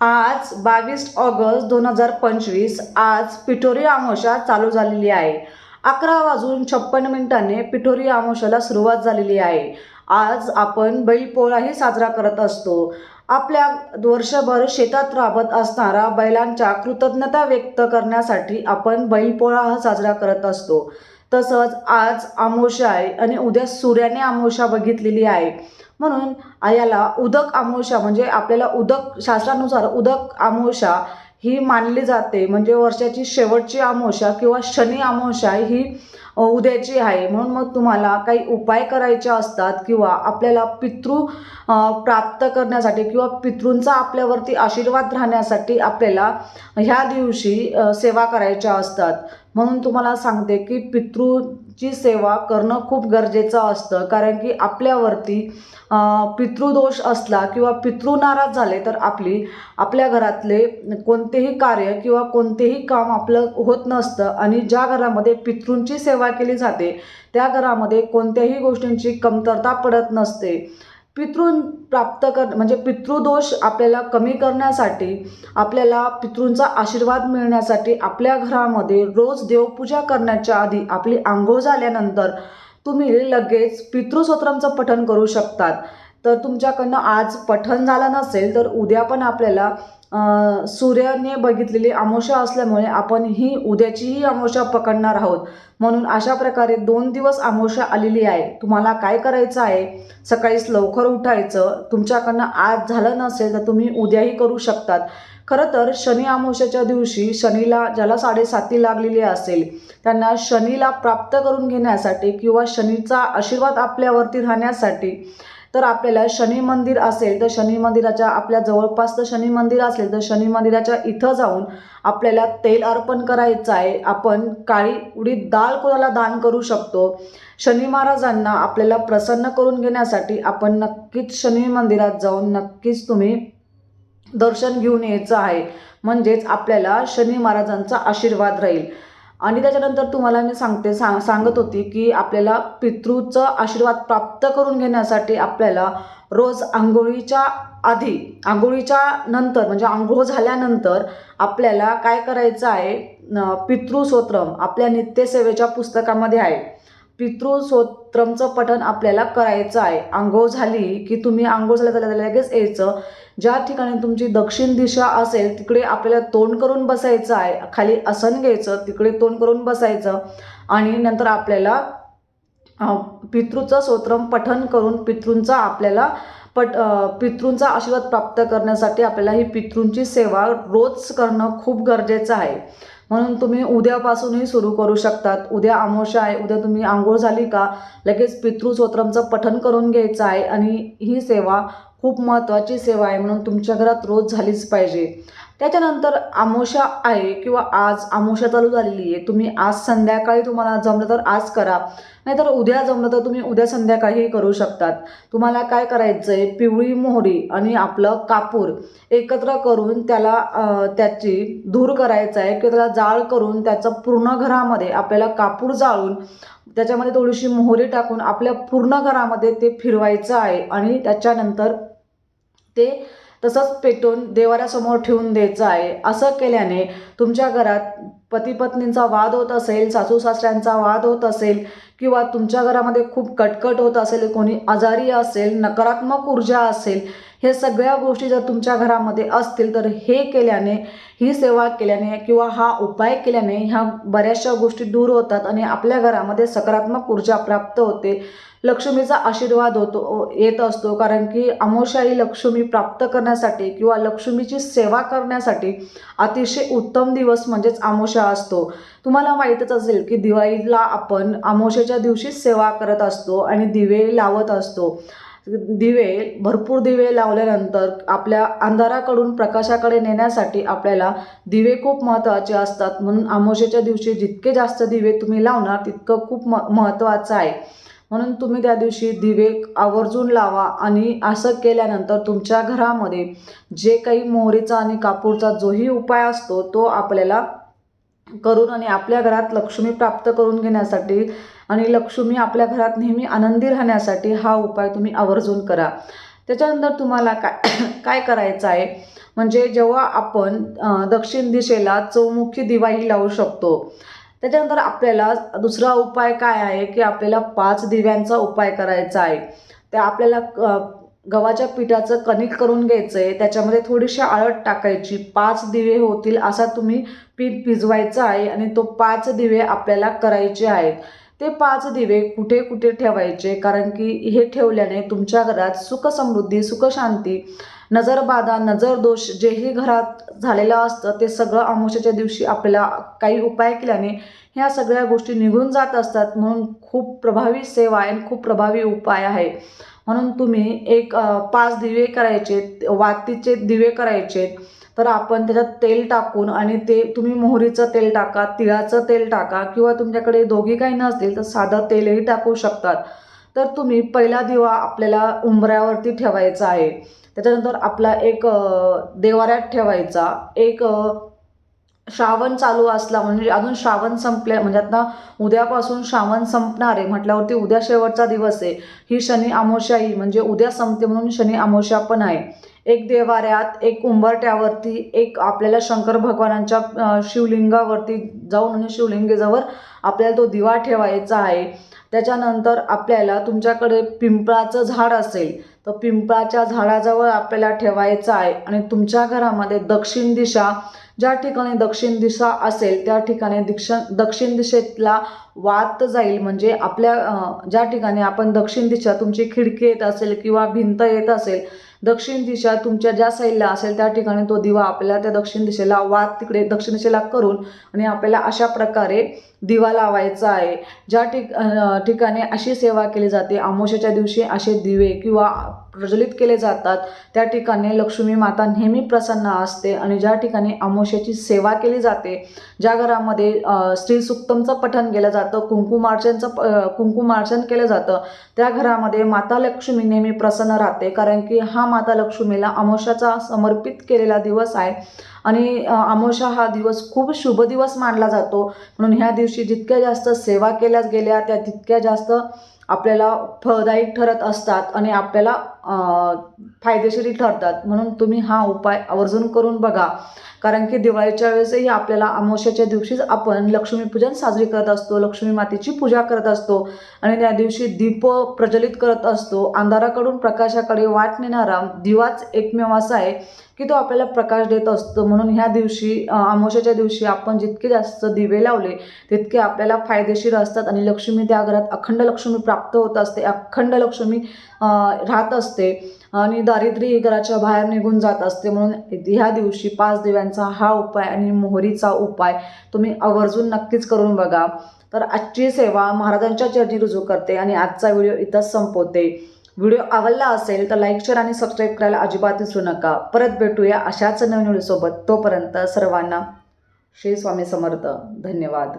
आज बावीस ऑगस्ट दोन हजार पंचवीस आज पिठोरी आमोशा चालू झालेली आहे. अकरा वाजून छप्पन मिनिटांनी पिठोरी आमोशाला सुरुवात झालेली आहे. आज आपण बैलपोळाही साजरा करत असतो. आपल्या वर्षभर शेतात राबत असणारा बैलांच्या कृतज्ञता व्यक्त करण्यासाठी आपण बैलपोळा हा साजरा करत असतो. तसंच आज आमोशा आहे आणि उद्या सूर्याने आमोशा बघितलेली आहे. म्हणून याला उदक अमावस्या म्हणजे आपल्याला उदक शास्त्रानुसार उदक अमावस्या ही मानली जाते. म्हणजे वर्षाची शेवटची अमावस्या किंवा शनी अमावस्या ही उद्याची आहे. म्हणून मग तुम्हाला काही उपाय करायचे असतात किंवा आपल्याला पितृ प्राप्त करण्यासाठी किंवा पितृंचा आपल्यावरती आशीर्वाद राहण्यासाठी आपल्याला ह्या दिवशी सेवा करायच्या असतात. म्हणून तुम्हाला सांगते की पितृ ची सेवा करणं खूप गरजेचं असतं. कारण की आपल्यावरती पितृदोष असला किंवा पितृ नाराज झाले तर आपली आपल्या घरातले कोणतेही कार्य किंवा कोणतेही काम आपलं होत नसतं. आणि ज्या घरामध्ये पितृंची सेवा केली जाते त्या घरामध्ये कोणत्याही गोष्टींची कमतरता पडत नसते. पितृन प्राप्त कर म्हणजे पितृदोष आपल्याला कमी करण्यासाठी आपल्याला पितृंचा आशीर्वाद मिळण्यासाठी आपल्या घरामध्ये रोज देवपूजा करण्याच्या आधी आपली आंघोळ झाल्यानंतर तुम्ही लगेच पितृस्तोत्रांचं पठण करू शकतात. तर तुमच्याकडनं आज पठण झालं नसेल तर उद्या पण आपल्याला सूर्याने बघितलेली अमावस्या असल्यामुळे आपण ही उद्याचीही अमावस्या पकडणार आहोत. म्हणून अशा प्रकारे दोन दिवस अमावस्या आलेली आहे. तुम्हाला काय करायचं आहे? सकाळीच लवकर उठायचं. तुमच्याकडनं आज झालं नसेल तर तुम्ही उद्याही करू शकतात. खरं तर शनी अमावस्याच्या दिवशी शनीला ज्याला साडेसाती लागलेली असेल त्यांना शनीला प्राप्त करून घेण्यासाठी किंवा शनीचा आशीर्वाद आपल्यावरती राहण्यासाठी तर आपल्याला शनी मंदिर असेल तर शनी मंदिराच्या आपल्या जवळपास तर शनी मंदिर असेल तर शनी मंदिराच्या इथं जाऊन आपल्याला तेल अर्पण करायचं आहे. आपण काळी उडीद डाळ कोणाला दान करू शकतो? शनी महाराजांना आपल्याला प्रसन्न करून घेण्यासाठी आपण नक्कीच शनी मंदिरात जाऊन नक्कीच तुम्ही दर्शन घेऊन यायचं आहे. म्हणजेच आपल्याला शनी महाराजांचा आशीर्वाद राहील. आणि त्याच्यानंतर तुम्हाला मी सांगते सांग सांगत होती की आपल्याला पितृचं आशीर्वाद प्राप्त करून घेण्यासाठी आपल्याला रोज आंघोळीच्या आधी आंघोळीच्या नंतर म्हणजे आंघोळ झाल्यानंतर आपल्याला काय करायचं आहे? पितृसोत्रम आपल्या नित्यसेवेच्या पुस्तकामध्ये आहे. पितृस्तोत्रमचं पठण आपल्याला करायचं आहे. आंघोळ झाली की तुम्ही आंघोळ झाल्या झाल्या लगेच यायचं. ज्या ठिकाणी तुमची दक्षिण दिशा असेल तिकडे आपल्याला तोंड करून बसायचं आहे. खाली आसन घ्यायचं तिकडे तोंड करून बसायचं आणि नंतर आपल्याला पितृचं स्तोत्रम पठन करून पितृंचा आपल्याला पट पितृंचा आशीर्वाद प्राप्त करण्यासाठी आपल्याला ही पितृंची सेवा रोज करणं खूप गरजेचं आहे. म्हणून तुम्ही उद्यापासूनही सुरू करू शकतात. उद्या अमावस्या आहे उद्या तुम्ही आंघोळ झाली का? लगेच पितृस्तोत्रमचं पठन करून घ्यायचं आहे आणि ही सेवा खूप महत्त्वाची सेवा आहे म्हणून तुमच्या घरात रोज झालीच पाहिजे. त्याच्यानंतर आमोशा आहे किंवा आज आमोशा चालू झालेली आहे. तुम्ही आज संध्याकाळी तुम्हाला जमलं तर आज करा. नाहीतर उद्या जमलं तर तुम्ही उद्या संध्याकाळी करू शकतात. तुम्हाला काय करायचं आहे पिवळी मोहरी आणि आपलं कापूर एकत्र करून त्याला त्याची धूर करायचा आहे किंवा त्याला जाळ करून त्याचं पूर्ण घरामध्ये आपल्याला कापूर जाळून त्याच्यामध्ये थोडीशी मोहरी टाकून आपल्या पूर्ण घरामध्ये ते फिरवायचं आहे. आणि त्याच्यानंतर ते तसंच पेटून देवाऱ्यासमोर ठेवून द्यायचं आहे. असं केल्याने तुमच्या घरात पतीपत्नींचा वाद होत असेल सासू सासऱ्यांचा वाद होत असेल किंवा तुमच्या घरामध्ये खूप कटकट होत असेल कोणी आजारी असेल नकारात्मक ऊर्जा असेल हे सगळ्या गोष्टी जर तुमच्या घरामध्ये असतील तर हे केल्याने ही सेवा केल्याने किंवा हा उपाय केल्याने ह्या बऱ्याचशा गोष्टी दूर होतात आणि आपल्या घरामध्ये सकारात्मक ऊर्जा प्राप्त होते. लक्ष्मीचा आशीर्वाद होतो येत असतो कारण की अमोशाही ही लक्ष्मी प्राप्त करण्यासाठी किंवा लक्ष्मीची सेवा करण्यासाठी अतिशय उत्तम दिवस म्हणजेच अमोशा असतो. तुम्हाला माहीतच असेल की दिवाळीला आपण अमावस्याच्या दिवशीच सेवा करत असतो आणि दिवे लावत असतो. दिवे भरपूर दिवे लावल्यानंतर आपल्या अंधाराकडून प्रकाशाकडे नेण्यासाठी आपल्याला दिवे खूप महत्त्वाचे असतात. म्हणून आमोशेच्या दिवशी जितके जास्त दिवे तुम्ही लावणार तितकं खूप म महत्त्वाचं आहे. म्हणून तुम्ही त्या दिवशी दिवे आवर्जून लावा आणि असं केल्यानंतर तुमच्या घरामध्ये जे काही मोहरीचा आणि कापूरचा जोही उपाय असतो तो आपल्याला करून आणि आपल्या घरात लक्ष्मी प्राप्त करून घेण्यासाठी आणि लक्ष्मी आपल्या घरात नेहमी आनंदी राहण्यासाठी हा उपाय तुम्ही आवर्जून करा. त्याच्यानंतर तुम्हाला काय काय करायचं आहे? म्हणजे जेव्हा आपण दक्षिण दिशेला चौमुखी दिवाही लावू शकतो त्याच्यानंतर आपल्याला दुसरा उपाय काय आहे की आपल्याला पाच दिव्यांचा उपाय करायचा आहे. त्या आपल्याला गव्हाच्या पिठाचं कणिक करून घ्यायचं आहे त्याच्यामध्ये थोडीशी आळट टाकायची. पाच दिवे होतील असा तुम्ही पीठ भिजवायचं आहे आणि तो पाच दिवे आपल्याला करायचे आहेत. ते पाच दिवे कुठे कुठे ठेवायचे? कारण की हे ठेवल्याने तुमच्या घरात सुख समृद्धी नजरबाधा नजर दोष जेही घरात झालेलं असतं ते सगळं अमावश्याच्या दिवशी आपल्याला काही उपाय केल्याने ह्या सगळ्या गोष्टी निघून जात असतात. म्हणून खूप प्रभावी सेवा आहे आणि खूप प्रभावी उपाय आहे. म्हणून तुम्ही एक पाच दिवे करायचे वातीचे दिवे करायचे तर आपण त्याच्यात तेल टाकून आणि ते तुम्ही मोहरीचं तेल टाका तिळाचं तेल टाका किंवा तुमच्याकडे दोघी काही नसतील तर साधं तेलही टाकू शकतात. तर तुम्ही पहिला दिवा आपल्याला उंबऱ्यावरती ठेवायचा आहे. त्याच्यानंतर आपला एक देवाऱ्यात ठेवायचा. एक श्रावण चालू असला म्हणजे अजून श्रावण संपल्या म्हणजे आता उद्यापासून श्रावण संपणार आहे म्हटल्यावरती उद्या शेवटचा दिवस आहे. ही शनी अमावस्याही म्हणजे उद्या संपते म्हणून शनी अमावस्या पण आहे. एक देवाऱ्यात एक उंबरट्यावरती एक आपल्याला शंकर भगवानांच्या शिवलिंगावरती जाऊन आणि शिवलिंगेजवळ आपल्याला तो दिवा ठेवायचा आहे. त्याच्यानंतर आपल्याला तुमच्याकडे पिंपळाचं झाड असेल तर पिंपळाच्या झाडाजवळ आपल्याला ठेवायचं आहे. आणि तुमच्या घरामध्ये दक्षिण दिशा ज्या ठिकाणी दक्षिण दिशा असेल त्या ठिकाणी दिक्ष दक्षिण दिशेतला वात जाईल म्हणजे आपल्या ज्या ठिकाणी आपण दक्षिण दिशा तुमची खिडकी येत असेल किंवा भिंत येत असेल दक्षिण दिशा तुमच्या ज्या साईडला असेल त्या ठिकाणी तो दिवा आपल्याला त्या दक्षिण दिशेला वात तिकडे दक्षिण दिशेला करून आणि आपल्याला अशा प्रकारे दिवा लावायचा आहे. ज्या ठिक ठिकाणी अशी सेवा केली जाते आमोशाच्या दिवशी असे दिवे किंवा प्रज्वलित केले जातात. त्या ठिकाणी लक्ष्मी माता नेहमी प्रसन्न असते आणि ज्या ठिकाणी अमावस्याची सेवा केली जाते ज्या घरामध्ये अ, सुक्तमचं पठण केलं जातं कुंकुमार्चनचं प- कुंकुमार्चन केलं जातं त्या घरामध्ये माता लक्ष्मी नेहमी प्रसन्न राहते. कारण की हा माता लक्ष्मीला अमावस्याचा समर्पित केलेला दिवस आहे आणि अ, हा दिवस खूप शुभ दिवस मानला जातो. म्हणून ह्या दिवशी जितक्या जास्त सेवा केल्या गेल्या त्या तितक्या जास्त आपल्याला फळदायी ठरत असतात आणि आपल्याला फायदेशीर ठरतात. म्हणून तुम्ही हा उपाय आवर्जून करून बघा. कारण की दिवाळीच्या वेळेसही आपल्याला अमावस्याच्या दिवशीच आपण लक्ष्मीपूजन साजरी करत असतो. लक्ष्मी मातेची पूजा करत असतो. आणि त्या दिवशी दीप प्रज्वलित करत असतो. अंधाराकडून प्रकाशाकडे वाट नेणारा दिवाच एकमेव असा आहे की तो आपल्याला प्रकाश देत असतो. म्हणून ह्या दिवशी अमावस्याच्या दिवशी आपण जितके जास्त दिवे लावले तितके आपल्याला फायदेशीर असतात. आणि लक्ष्मी त्या घरात अखंड लक्ष्मी प्राप्त होत असते. अखंड लक्ष्मी राहत असते. असते आणि दारिद्र्य ही घराच्या बाहेर निघून जात असते. म्हणून ह्या दिवशी पाच दिव्यांचा हा उपाय आणि मोहरीचा उपाय तुम्ही आवर्जून नक्कीच करून बघा. तर आजची सेवा महाराजांच्या चरणी रुजू करते आणि आजचा व्हिडिओ इथंच संपवते. व्हिडिओ आवडला असेल तर लाईक शेअर आणि सबस्क्राईब करायला अजिबात विसरू नका. परत भेटूया अशाच नवीन व्हिडिओसोबत. तोपर्यंत सर्वांना श्री स्वामी समर्थ. धन्यवाद.